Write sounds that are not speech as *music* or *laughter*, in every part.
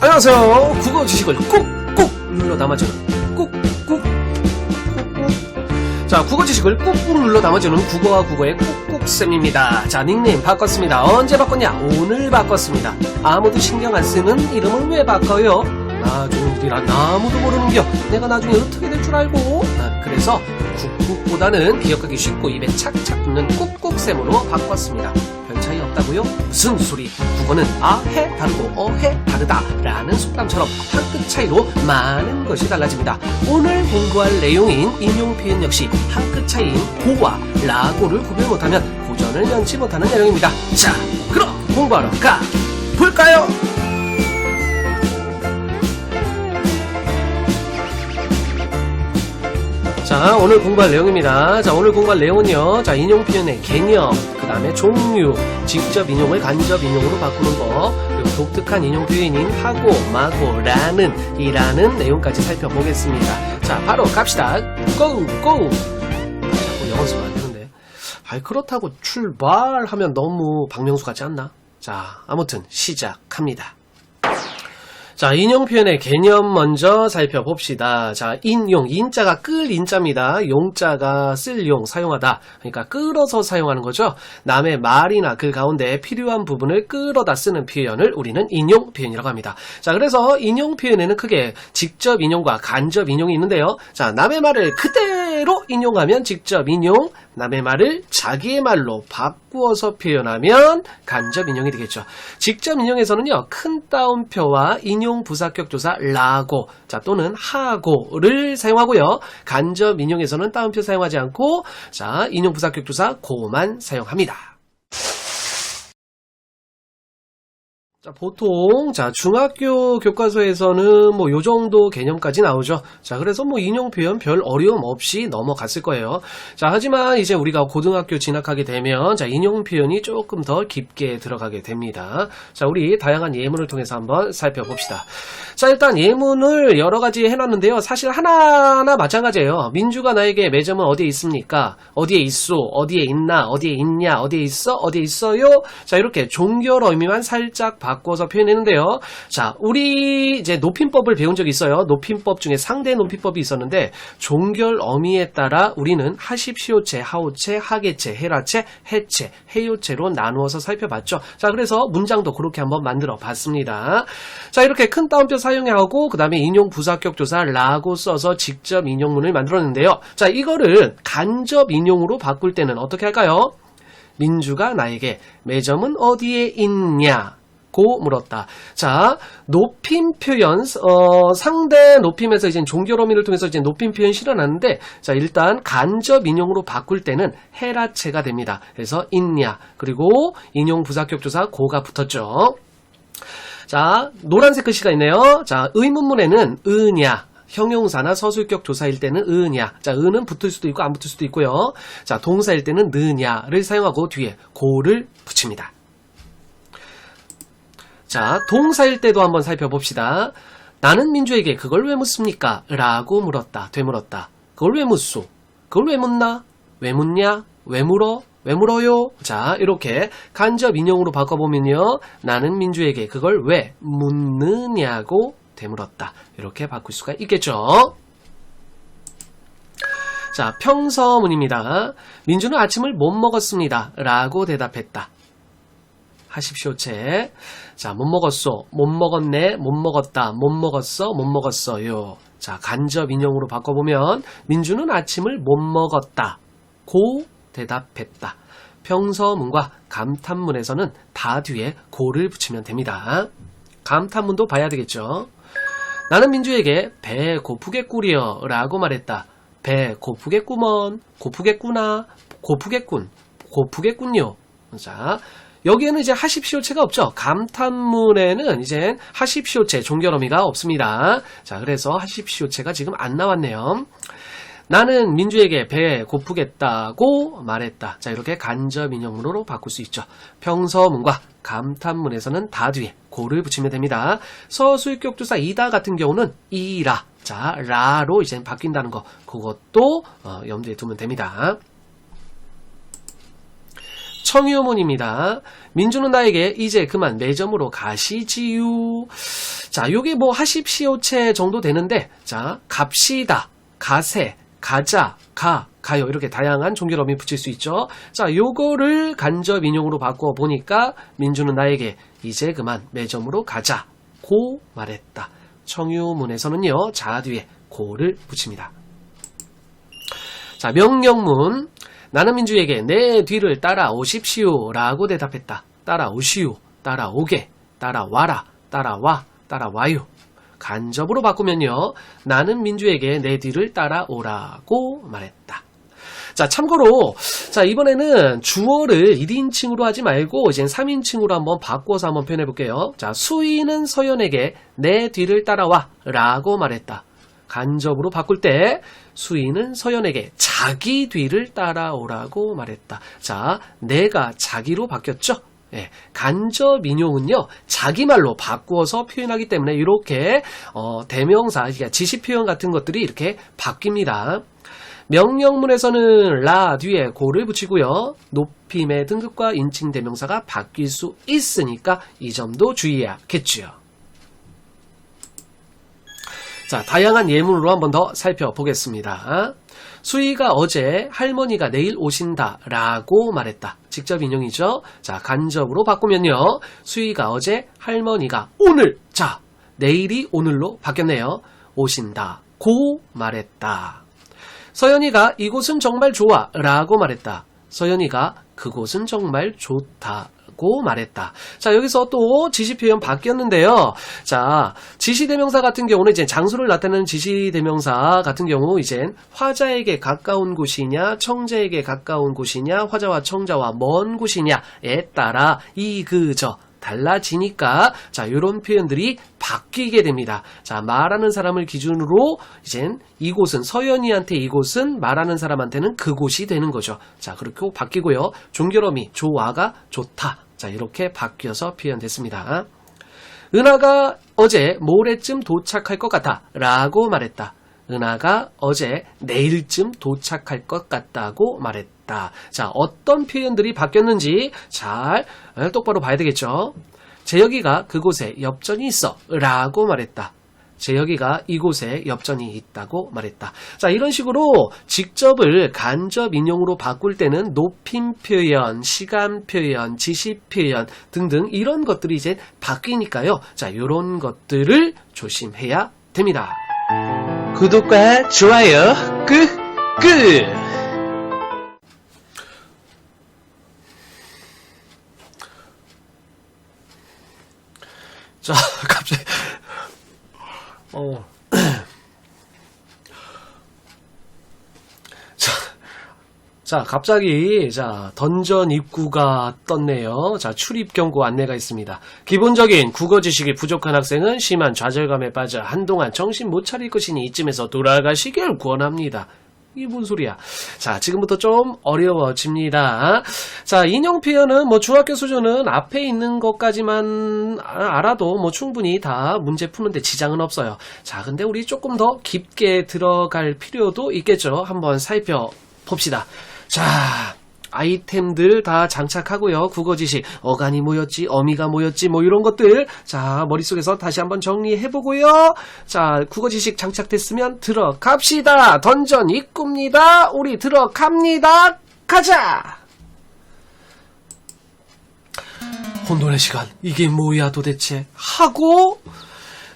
안녕하세요. 국어 지식을 꾹꾹 눌러 담아주는 꾹꾹 자, 국어 지식을 꾹꾹 눌러 담아주는 국어와 국어의 꾹꾹쌤입니다. 자, 닉네임 바꿨습니다. 언제 바꿨냐? 오늘 바꿨습니다. 아무도 신경 안 쓰는 이름을 왜 바꿔요? 나중 일이라 아무도 모르는겨. 내가 나중에 어떻게 될 줄 알고? 아, 그래서 꾹꾹보다는 기억하기 쉽고 입에 착착 붙는 꾹꾹쌤으로 바꿨습니다. 없다고요? 무슨 소리? 국어는 아해 다르고 어해 다르다 라는 속담처럼 한 끗 차이로 많은 것이 달라집니다. 오늘 공부할 내용인 인용 표현 역시 한 끗 차이인 고와 라고를 구별 못하면 고전을 면치 못하는 내용입니다. 자, 그럼 공부하러 가 볼까요? 자, 오늘 공부할 내용입니다. 자, 오늘 공부할 내용은요. 자, 인용 표현의 개념, 그 다음에 종류, 직접 인용을 간접 인용으로 바꾸는 거, 그리고 독특한 인용 표현인 하고, 마고, 라는, 이라는 내용까지 살펴보겠습니다. 자, 바로 갑시다. 고! 고! 자꾸 영어 쓰면 안 되는데. 아이, 그렇다고 출발하면 너무 박명수 같지 않나? 자, 아무튼 시작합니다. 자, 인용 표현의 개념 먼저 살펴봅시다. 자, 인용, 인자가 끌 인자입니다. 용자가 쓸 용, 사용하다. 그러니까 끌어서 사용하는 거죠. 남의 말이나 글 가운데 필요한 부분을 끌어다 쓰는 표현을 우리는 인용 표현이라고 합니다. 자, 그래서 인용 표현에는 크게 직접 인용과 간접 인용이 있는데요. 자, 남의 말을 그대로 인용하면 직접 인용, 남의 말을 자기의 말로 바꾸어서 표현하면 간접 인용이 되겠죠. 직접 인용에서는요, 큰 따옴표와 인용 부사격 조사 라고, 자, 또는 하고를 사용하고요. 간접 인용에서는 따옴표 사용하지 않고, 자, 인용 부사격 조사 고만 사용합니다. 자, 보통, 자, 중학교 교과서에서는 뭐, 요 정도 개념까지 나오죠. 자, 그래서 뭐, 인용 표현 별 어려움 없이 넘어갔을 거예요. 자, 하지만 이제 우리가 고등학교 진학하게 되면, 자, 인용 표현이 조금 더 깊게 들어가게 됩니다. 자, 우리 다양한 예문을 통해서 한번 살펴봅시다. 자, 일단 예문을 여러 가지 해놨는데요. 사실 하나하나 마찬가지예요. 민주가 나에게 매점은 어디에 있습니까? 어디에 있소? 어디에 있나? 어디에 있냐? 어디에 있어? 어디에 있어요? 자, 이렇게 종결 의미만 살짝 바꿔서 표현했는데요. 자, 우리 이제 높임법을 배운 적이 있어요. 높임법 중에 상대 높임법이 있었는데 종결 어미에 따라 우리는 하십시오체, 하오체, 하계체, 해라체, 해체, 해요체로 나누어서 살펴봤죠. 자, 그래서 문장도 그렇게 한번 만들어 봤습니다. 자, 이렇게 큰 따옴표 사용하고 그 다음에 인용 부사격 조사 라고 써서 직접 인용문을 만들었는데요. 자, 이거를 간접 인용으로 바꿀 때는 어떻게 할까요? 민주가 나에게 매점은 어디에 있냐? 고 물었다. 자, 높임 표현, 어, 상대 높임에서 이제 종결 어미를 통해서 이제 높임 표현 실어놨는데, 자, 일단 간접 인용으로 바꿀 때는 해라체가 됩니다. 그래서 있냐, 그리고 인용 부사격 조사 고가 붙었죠. 자, 노란색 글씨가 있네요. 자, 의문문에는 으냐, 형용사나 서술격 조사일 때는 으냐. 자, 으는 붙을 수도 있고 안 붙을 수도 있고요. 자, 동사일 때는 느냐를 사용하고 뒤에 고를 붙입니다. 자, 동사일 때도 한번 살펴봅시다. 나는 민주에게 그걸 왜 묻습니까? 라고 물었다. 되물었다. 그걸 왜 묻소? 그걸 왜 묻나? 왜 묻냐? 왜 물어? 왜 물어요? 자, 이렇게 간접 인용으로 바꿔보면요. 나는 민주에게 그걸 왜 묻느냐고 되물었다. 이렇게 바꿀 수가 있겠죠. 자, 평서문입니다. 민주는 아침을 못 먹었습니다. 라고 대답했다. 하십시오, 책. 자, 못 먹었어. 못 먹었네. 못 먹었다. 못 먹었어. 못 먹었어요. 자, 간접 인용으로 바꿔보면, 민주는 아침을 못 먹었다. 고 대답했다. 평서문과 감탄문에서는 다 뒤에 고를 붙이면 됩니다. 감탄문도 봐야 되겠죠. 나는 민주에게 배 고프겠구려 라고 말했다. 배 고프겠구먼, 고프겠구나, 고프겠군, 고프겠군요. 자, 여기에는 이제 하십시오체가 없죠. 감탄문에는 이제 하십시오체, 종결어미가 없습니다. 자, 그래서 하십시오체가 지금 안 나왔네요. 나는 민주에게 배 고프겠다고 말했다. 자, 이렇게 간접 인용문으로 바꿀 수 있죠. 평서문과 감탄문에서는 다 뒤에 고를 붙이면 됩니다. 서술격 조사 이다 같은 경우는 이라. 자, 라로 이제 바뀐다는 거. 그것도 어, 염두에 두면 됩니다. 청유문입니다. 민주는 나에게 이제 그만 매점으로 가시지요. 자, 요게 뭐 하십시오체 정도 되는데, 자, 갑시다, 가세, 가자, 가, 가요. 이렇게 다양한 종결어미 붙일 수 있죠. 자, 요거를 간접 인용으로 바꿔 보니까 민주는 나에게 이제 그만 매점으로 가자. 고 말했다. 청유문에서는요, 자 뒤에 고를 붙입니다. 자, 명령문. 나는 민주에게 내 뒤를 따라오십시오. 라고 대답했다. 따라오시오. 따라오게. 따라와라. 따라와. 따라와요. 간접으로 바꾸면요. 나는 민주에게 내 뒤를 따라오라고 말했다. 자, 참고로, 자, 이번에는 주어를 1인칭으로 하지 말고, 이제 3인칭으로 한번 바꿔서 한번 표현해 볼게요. 자, 수인은 서연에게 내 뒤를 따라와 라고 말했다. 간접으로 바꿀 때, 수인은 서연에게 자기 뒤를 따라오라고 말했다. 자, 내가 자기로 바뀌었죠? 예, 간접 인용은요 자기 말로 바꾸어서 표현하기 때문에 이렇게 어, 대명사, 그러니까 지시 표현 같은 것들이 이렇게 바뀝니다. 명령문에서는 라 뒤에 고를 붙이고요. 높임의 등급과 인칭 대명사가 바뀔 수 있으니까 이 점도 주의해야겠지요. 자, 다양한 예문으로 한번 더 살펴보겠습니다. 수희가 어제 할머니가 내일 오신다 라고 말했다. 직접 인용이죠. 자, 간접으로 바꾸면요. 수희가 어제 할머니가 오늘, 자, 내일이 오늘로 바뀌었네요. 오신다. 고 말했다. 서연이가 이곳은 정말 좋아 라고 말했다. 서연이가 그곳은 정말 좋다 고 말했다. 자, 여기서 또 지시 표현 바뀌었는데요. 자, 지시 대명사 같은 경우는 이제 장소를 나타내는 지시 대명사 같은 경우 이젠 화자에게 가까운 곳이냐, 청자에게 가까운 곳이냐, 화자와 청자와 먼 곳이냐에 따라 이, 그, 저, 달라지니까 자 이런 표현들이 바뀌게 됩니다. 자 말하는 사람을 기준으로 이젠 이곳은 서연이한테 이곳은 말하는 사람한테는 그곳이 되는 거죠. 자 그렇게 바뀌고요. 종결어미 좋아가 좋다. 자 이렇게 바뀌어서 표현됐습니다. 은하가 어제 모레쯤 도착할 것 같아 라고 말했다. 은하가 어제 내일쯤 도착할 것 같다고 말했다. 자, 어떤 표현들이 바뀌었는지 잘 똑바로 봐야 되겠죠. 재혁이가 그곳에 엽전이 있어 라고 말했다. 재혁이가 이곳에 엽전이 있다고 말했다. 자, 이런 식으로 직접을 간접 인용으로 바꿀 때는 높임 표현, 시간 표현, 지시 표현 등등 이런 것들이 이제 바뀌니까요. 자, 이런 것들을 조심해야 됩니다. 구독과 좋아요 끄, 끄! 자, *laughs* 어. *clears throat* 자, 자, 갑자기, 자, 던전 입구가 떴네요. 자, 출입 경고 안내가 있습니다. 기본적인 국어 지식이 부족한 학생은 심한 좌절감에 빠져 한동안 정신 못 차릴 것이니 이쯤에서 돌아가시길 권합니다. 이게 뭔 소리야? 자, 지금부터 좀 어려워집니다. 자, 인용 표현은 뭐 중학교 수준은 앞에 있는 것까지만 아- 알아도 뭐 충분히 다 문제 푸는데 지장은 없어요. 자, 근데 우리 조금 더 깊게 들어갈 필요도 있겠죠. 한번 살펴봅시다. 자, 아이템들 다 장착하고요. 국어 지식, 어간이 뭐였지, 어미가 뭐였지, 뭐 이런 것들. 자, 머릿속에서 다시 한번 정리해보고요. 자, 국어 지식 장착됐으면 들어갑시다. 던전 입구입니다. 우리 들어갑니다. 가자! 혼돈의 시간. 이게 뭐야 도대체? 하고,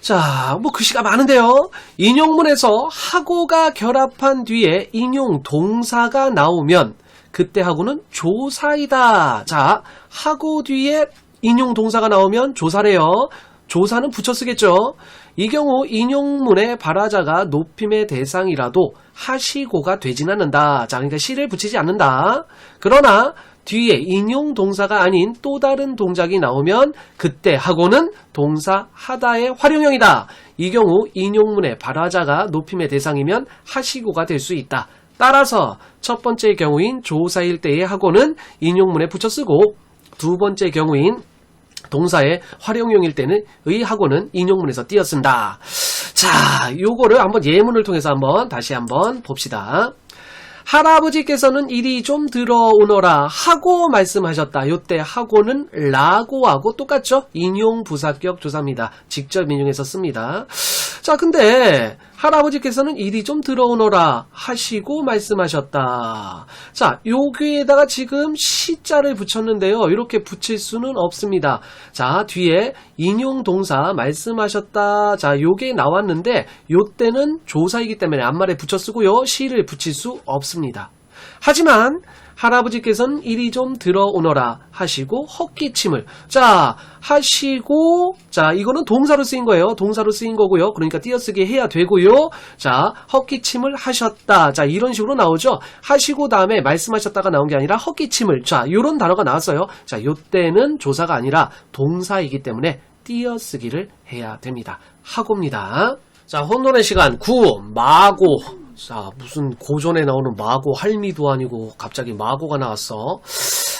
자, 뭐 글씨가 많은데요. 인용문에서 하고가 결합한 뒤에 인용 동사가 나오면 그때 하고는 조사이다. 자, 하고 뒤에 인용 동사가 나오면 조사래요. 조사는 붙여 쓰겠죠. 이 경우 인용문의 발화자가 높임의 대상이라도 하시고가 되진 않는다. 자, 그러니까 시를 붙이지 않는다. 그러나 뒤에 인용 동사가 아닌 또 다른 동작이 나오면 그때 하고는 동사 하다의 활용형이다. 이 경우 인용문의 발화자가 높임의 대상이면 하시고가 될 수 있다. 따라서 첫 번째 경우인 조사일 때의 하고는 인용문에 붙여 쓰고 두 번째 경우인 동사의 활용형일 때는 의 하고는 인용문에서 띄어 쓴다. 자, 요거를 한번 예문을 통해서 한번 다시 한번 봅시다. 할아버지께서는 이리 좀 들어오너라 하고 말씀하셨다. 요때 하고는 라고 하고 똑같죠? 인용 부사격 조사입니다. 직접 인용해서 씁니다. 자, 근데 할아버지께서는 이리 좀 들어오너라 하시고 말씀하셨다. 자, 여기에다가 지금 시자를 붙였는데요. 이렇게 붙일 수는 없습니다. 자, 뒤에 인용 동사 말씀하셨다. 자, 요게 나왔는데 요때는 조사이기 때문에 앞말에 붙여 쓰고요. 시를 붙일 수 없습니다. 하지만 할아버지께서는 이리 좀 들어오너라 하시고 헛기침을. 자 하시고 자 이거는 동사로 쓰인 거예요. 동사로 쓰인 거고요. 그러니까 띄어쓰기 해야 되고요. 자 헛기침을 하셨다. 자 이런 식으로 나오죠. 하시고 다음에 말씀하셨다가 나온 게 아니라 헛기침을. 자 요런 단어가 나왔어요. 자 요때는 조사가 아니라 동사이기 때문에 띄어쓰기를 해야 됩니다. 하고입니다. 자 혼돈의 시간. 구 마고 자, 무슨 고전에 나오는 마고 할미도 아니고 갑자기 마고가 나왔어.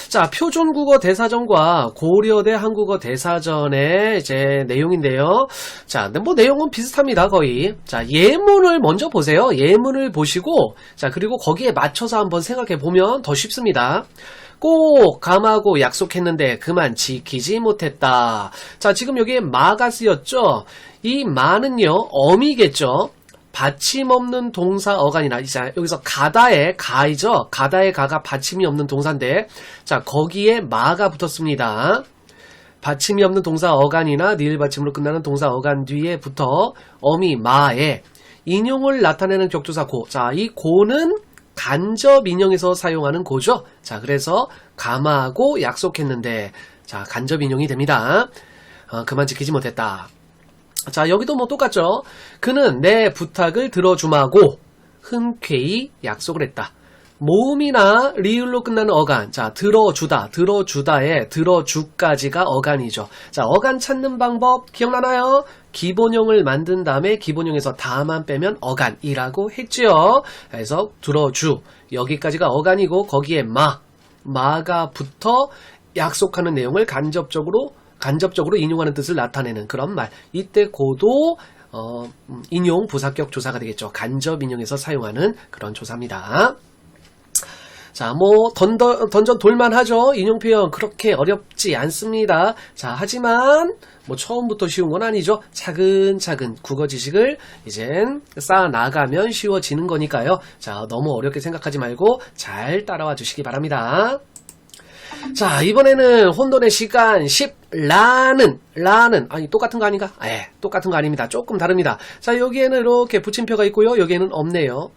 자, 표준국어 대사전과 고려대 한국어 대사전의 이제 내용인데요. 자, 근데 뭐 내용은 비슷합니다, 거의. 자, 예문을 먼저 보세요. 예문을 보시고, 자, 그리고 거기에 맞춰서 한번 생각해 보면 더 쉽습니다. 꼭 감하고 약속했는데 그만 지키지 못했다. 자, 지금 여기에 마가 쓰였죠? 이 마는요, 어미겠죠? 받침 없는 동사 어간이나 이제 여기서 가다의 가이죠. 가다의 가가 받침이 없는 동사인데 자 거기에 마가 붙었습니다. 받침이 없는 동사 어간이나 니을 받침으로 끝나는 동사 어간 뒤에 붙어 어미 마에 인용을 나타내는 격조사 고. 자, 이 고는 간접 인용에서 사용하는 고죠. 자, 그래서 감하고 약속했는데 자, 간접 인용이 됩니다. 어, 그만 지키지 못했다. 자, 여기도 뭐 똑같죠? 그는 내 부탁을 들어주마고 흔쾌히 약속을 했다. 모음이나 리을로 끝나는 어간. 자, 들어주다, 들어주다에 들어주까지가 어간이죠. 자, 어간 찾는 방법 기억나나요? 기본형을 만든 다음에 기본형에서 다만 빼면 어간이라고 했지요. 그래서 들어주. 여기까지가 어간이고 거기에 마. 마가 붙어 약속하는 내용을 간접적으로 간접적으로 인용하는 뜻을 나타내는 그런 말. 이때 고도 어, 음, 인용 부사격 조사가 되겠죠. 간접 인용에서 사용하는 그런 조사입니다. 자, 뭐 던져 던져 돌만 하죠. 인용 표현 그렇게 어렵지 않습니다. 자, 하지만 뭐 처음부터 쉬운 건 아니죠. 차근차근 국어 지식을 이젠 쌓아 나가면 쉬워지는 거니까요. 자, 너무 어렵게 생각하지 말고 잘 따라와 주시기 바랍니다. 자, 이번에는 혼돈의 시간 10 라는 라는 아니 똑같은 거 아닌가? 예, 똑같은 거 아닙니다. 조금 다릅니다. 자, 여기에는 이렇게 붙임표가 있고요. 여기에는 없네요.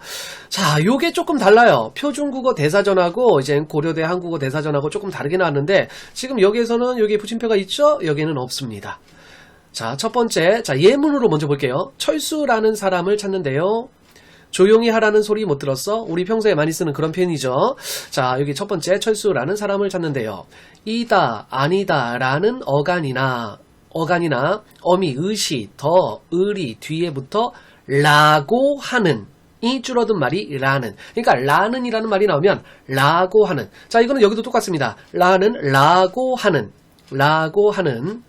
자, 요게 조금 달라요. 표준국어 대사전하고 이제 고려대 한국어 대사전하고 조금 다르게 나왔는데 지금 여기에서는 여기 붙임표가 있죠? 여기에는 없습니다. 자, 첫 번째. 자, 예문으로 먼저 볼게요. 철수라는 사람을 찾는데요. 조용히 하라는 소리 못 들었어? 우리 평소에 많이 쓰는 그런 표현이죠. 자, 여기 첫 번째 철수라는 사람을 찾는데요. 이다, 아니다 라는 어간이나 어간이나 어미, 의시, 더, 의리 뒤에부터 라고 하는 이 줄어든 말이 라는. 그러니까 라는이라는 말이 나오면 라고 하는. 자, 이거는 여기도 똑같습니다. 라는 라고 하는. 라고 하는.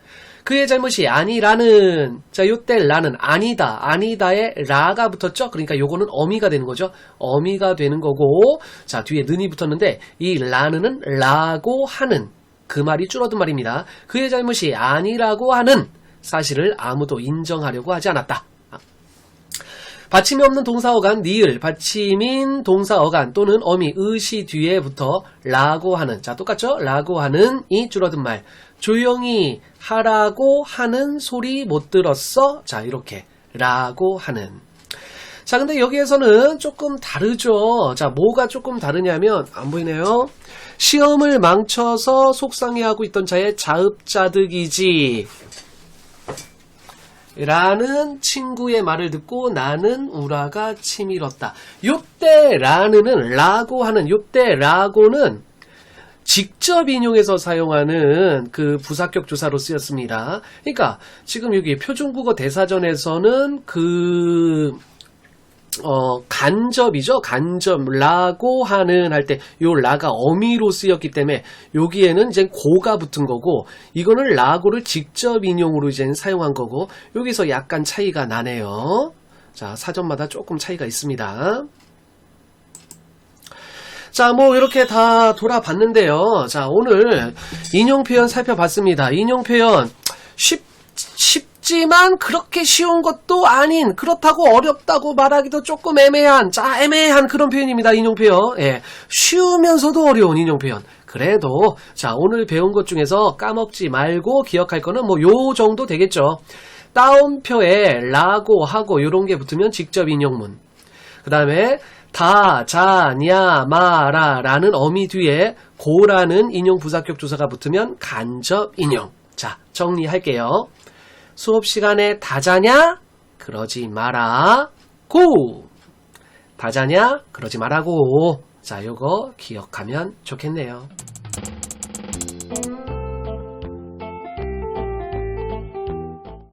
그의 잘못이 아니라는 자 요때 라는 아니다 아니다에 라가 붙었죠? 그러니까 요거는 어미가 되는 거죠. 어미가 되는 거고 자 뒤에 는이 붙었는데 이 라는은 라고 하는 그 말이 줄어든 말입니다. 그의 잘못이 아니라고 하는 사실을 아무도 인정하려고 하지 않았다. 받침이 없는 동사 어간 니을 받침인 동사 어간 또는 어미 의시 뒤에 붙어 라고 하는 자 똑같죠? 라고 하는 이 줄어든 말 조용히 하라고 하는 소리 못 들었어? 자 이렇게. 라고 하는. 자 근데 여기에서는 조금 다르죠. 자 뭐가 조금 다르냐면 안 보이네요. 시험을 망쳐서 속상해하고 있던 자의 자읍자득이지. 라는 친구의 말을 듣고 나는 우라가 치밀었다. 요때 라는은 라고 하는 요때 라고는 직접 인용해서 사용하는 그 부사격 조사로 쓰였습니다. 그러니까 지금 여기 표준국어 대사전에서는 그 어, 간접이죠. 간접, 라고 하는 할 때, 요 라가 어미로 쓰였기 때문에, 여기에는 이제 고가 붙은 거고, 이거는 라고를 직접 인용으로 이제 사용한 거고, 여기서 약간 차이가 나네요. 자, 사전마다 조금 차이가 있습니다. 자, 뭐 이렇게 다 돌아봤는데요. 자, 오늘 인용 표현 살펴봤습니다. 인용 표현 쉽 쉽지만 그렇게 쉬운 것도 아닌 그렇다고 어렵다고 말하기도 조금 애매한 자 애매한 그런 표현입니다. 인용 표현. 예. 쉬우면서도 어려운 인용 표현. 그래도 자 오늘 배운 것 중에서 까먹지 말고 기억할 거는 뭐 요 정도 되겠죠. 따옴표에 라고 하고 요런 게 붙으면 직접 인용문. 그 다음에 다, 자, 냐, 마 라 라는 어미 뒤에 고라는 인용 부사격 조사가 붙으면 간접 인용. 자, 정리할게요. 수업 시간에 다 자냐? 그러지 마라. 고! 다 자냐? 그러지 말라고. 자, 요거 기억하면 좋겠네요.